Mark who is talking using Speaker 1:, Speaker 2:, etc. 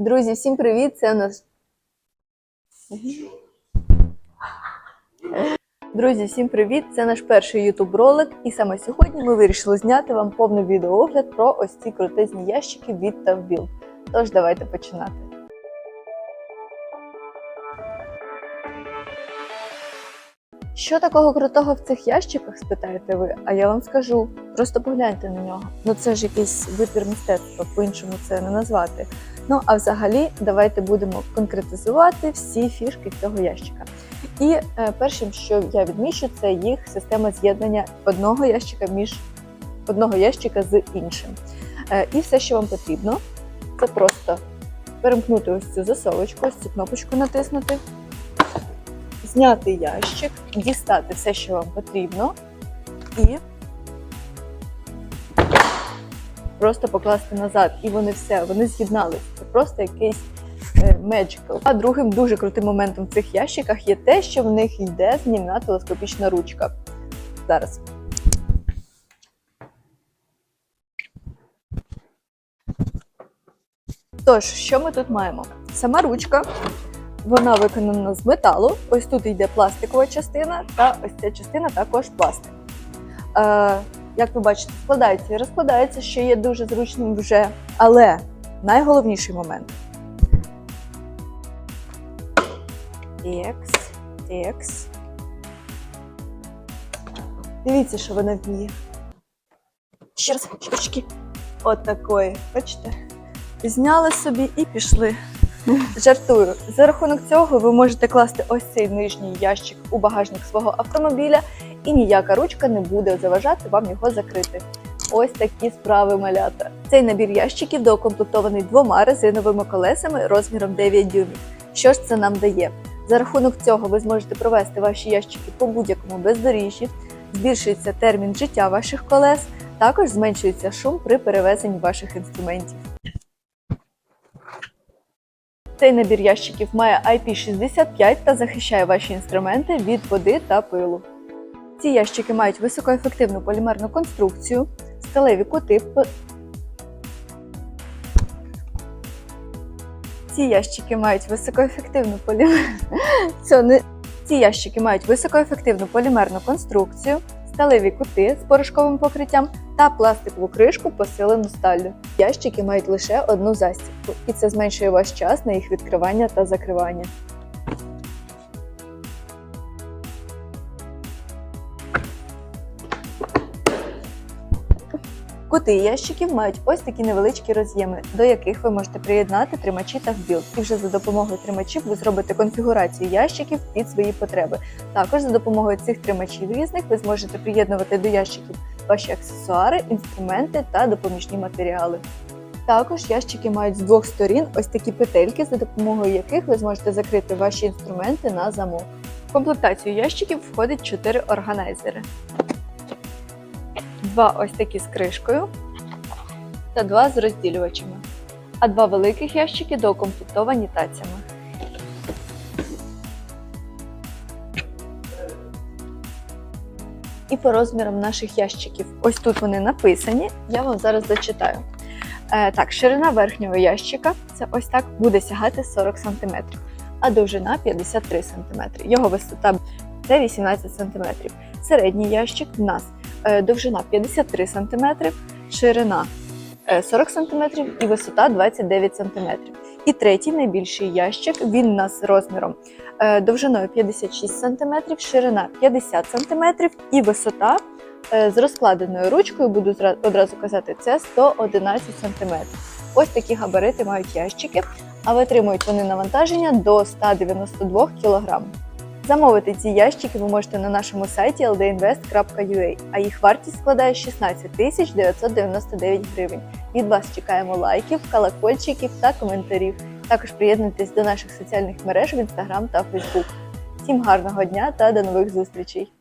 Speaker 1: Друзі, всім привіт! Це нас. Друзі, всім привіт! Це наш перший YouTube ролик, і саме сьогодні ми вирішили зняти вам повний відеоогляд про ось ці крутизні ящики від Тавбіл. Тож давайте починати. Що такого крутого в цих ящиках, спитаєте ви? А я вам скажу. Просто погляньте на нього. Ну це ж якийсь витвір мистецтва, по-іншому це не назвати. Ну а взагалі, давайте будемо конкретизувати всі фішки цього ящика. І е, першим, що я відмічу, це їх система з'єднання одного ящика між одного ящика з іншим. Е, і все, що вам потрібно, це просто перемкнути ось цю засовочку, ось цю кнопочку натиснути, зняти ящик, дістати все, що вам потрібно, і просто покласти назад. І вони все, вони з'єднались. Це просто якийсь е, magical. А другим дуже крутим моментом в цих ящиках є те, що в них йде знімна телескопічна ручка. Зараз. Тож, що ми тут маємо? Сама ручка, вона виконана з металу. Ось тут йде пластикова частина, та ось ця частина також пластик. Е, як ви бачите, складається і розкладається, що є дуже зручним вже. Але найголовніший момент. Екс, екс. Дивіться, що вона вміє. Ще раз, щочки. От такої. Бачите? Зняли собі і пішли. Жартую. За рахунок цього ви можете класти ось цей нижній ящик у багажник свого автомобіля, і ніяка ручка не буде заважати вам його закрити. Ось такі справи малята. Цей набір ящиків доукомплектований двома резиновими колесами розміром 9 дюймів. Що ж це нам дає? За рахунок цього ви зможете провести ваші ящики по будь-якому бездоріжжі, збільшується термін життя ваших колес, також зменшується шум при перевезенні ваших інструментів. Цей набір ящиків має IP65 та захищає ваші інструменти від води та пилу. Ці ящики мають високоефективну полімерну конструкцію, сталеві кути. Ці ящики мають високоефективну полімер... Це не... Ці ящики мають високоефективну полімерну конструкцію, сталеві кути з порошковим покриттям та пластикову кришку, посилену сталлю. Ящики мають лише одну застібку, і це зменшує ваш час на їх відкривання та закривання. Кути ящиків мають ось такі невеличкі роз'єми, до яких ви можете приєднати тримачі та вбілд. І вже за допомогою тримачів ви зробите конфігурацію ящиків під свої потреби. Також за допомогою цих тримачів різних ви зможете приєднувати до ящиків ваші аксесуари, інструменти та допоміжні матеріали. Також ящики мають з двох сторін ось такі петельки, за допомогою яких ви зможете закрити ваші інструменти на замок. В комплектацію ящиків входить 4 органайзери. Два ось такі з кришкою та два з розділювачами. А два великих ящики доукомплектовані тацями. І по розмірам наших ящиків. Ось тут вони написані, я вам зараз зачитаю. Е, так, ширина верхнього ящика це ось так буде сягати 40 см, а довжина 53 см. Його висота це 18 см. Середній ящик в нас довжина 53 см, ширина е, 40 см і висота 29 см. І третій найбільший ящик, він у нас розміром е, довжиною 56 см, ширина 50 см і висота е, з розкладеною ручкою, буду одразу казати, це 111 см. Ось такі габарити мають ящики, а витримують вони навантаження до 192 кг. Замовити ці ящики ви можете на нашому сайті ldinvest.ua, а їх вартість складає 16 тисяч 999 гривень. Від вас чекаємо лайків, колокольчиків та коментарів. Також приєднуйтесь до наших соціальних мереж в Instagram та Facebook. Всім гарного дня та до нових зустрічей!